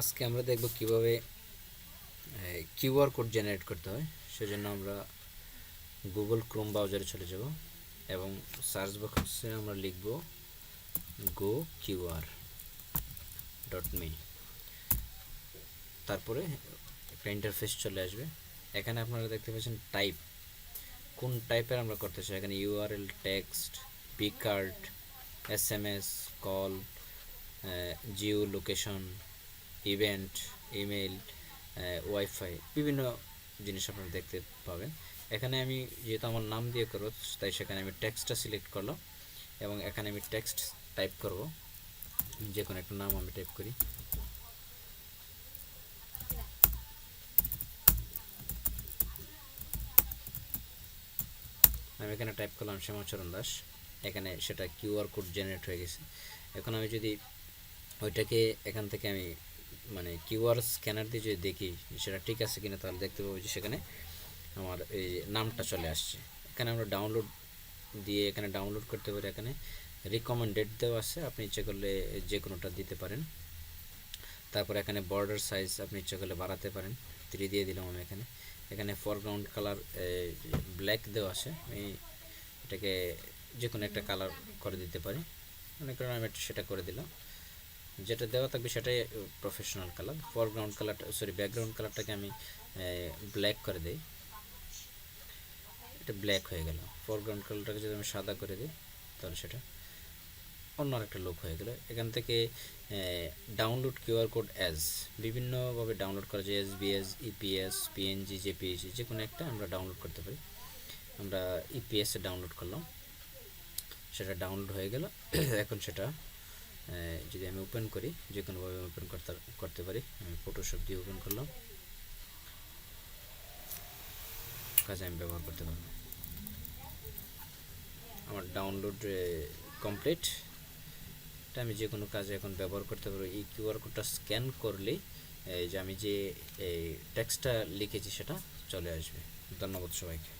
আজকে আমরা দেখব কীভাবে কিউআর কোড জেনারেট করতে হয়। সেজন্য আমরা গুগল ক্রোম ব্রাউজারে চলে যাব এবং সার্চ বক্সে আমরা লিখব গো কিউআর ডট মি তারপরে একটা ইন্টারফেস চলে আসবে। এখানে আপনারা দেখতে পাচ্ছেন টাইপ কোন টাইপের আমরা করতে চাই? এখানে URL text Piccard S M S call geo location event email wifi বিভিন্ন জিনিস আপনারা দেখতে পাবেন। এখানে আমি যেহেতু আমার নাম দিয়ে করব, তাই সেখানে আমি টেক্সটটা সিলেক্ট করলাম এবং এখানে আমি টেক্সট টাইপ করব। যে কোনো একটা নাম আমি টাইপ করি। আমি এখানে টাইপ করলাম শ্যামাচরণ দাস। এখানে সেটা কিউআর কোড জেনারেট হয়ে গেছে। এখন আমি যদি ওইটাকে এখান থেকে আমি মানে কিউআর স্ক্যানার দিয়ে যদি দেখি সেটা ঠিক আছে কিনা, তাহলে দেখতে পাবো যে সেখানে আমার এই নামটা চলে আসছে। এখানে আমরা ডাউনলোড দিয়ে এখানে ডাউনলোড করতে পারি। এখানে রিকমেন্ডেড দেওয়া আছে। আপনি ইচ্ছে করলে যে কোনোটা দিতে পারেন। তারপর এখানে বর্ডার সাইজ আপনি ইচ্ছে করলে বাড়াতে পারেন। থ্রি দিয়ে দিলাম আমি এখানে। এখানে ফরগ্রাউন্ড কালার ব্ল্যাক দেওয়া আছে। আমি এটাকে যে কোনো একটা কালার করে দিতে পারি। মনে করেন আমি সেটা করে দিলাম। যেটা দেওয়া থাকবে সেটাই প্রফেশনাল কালার ফরগ্রাউন্ড কালারটা সরি ব্যাকগ্রাউন্ড কালারটাকে আমি ব্ল্যাক করে দিই। এটা ব্ল্যাক হয়ে গেল। ফরগ্রাউন্ড কালারটাকে যদি আমি সাদা করে দিই, তাহলে সেটা অন্য একটা লোক হয়ে গেল। এখান থেকে ডাউনলোড কিউআর কোড অ্যাজ বিভিন্নভাবে ডাউনলোড করা যায় S BS EPS PNG JPEG যে কোনো একটা আমরা ডাউনলোড করতে পারি। আমরা ইপিএসে ডাউনলোড করলাম। সেটা ডাউনলোড হয়ে গেল। এখন সেটা যদি আমি ওপেন করি, যে কোনোভাবে ওপেন করতে করতে পারি, আমি ফটোশপ দিয়ে ওপেন করলাম। কাজে আমি ব্যবহার করতে পারব। আমার ডাউনলোড কমপ্লিট এটা আমি যে কোনো কাজে এখন ব্যবহার করতে পারব। এই কিউআর কোডটা স্ক্যান করলেই যে আমি যে, এই টেক্সটটা লিখেছি সেটা চলে আসবে। ধন্যবাদ সবাইকে।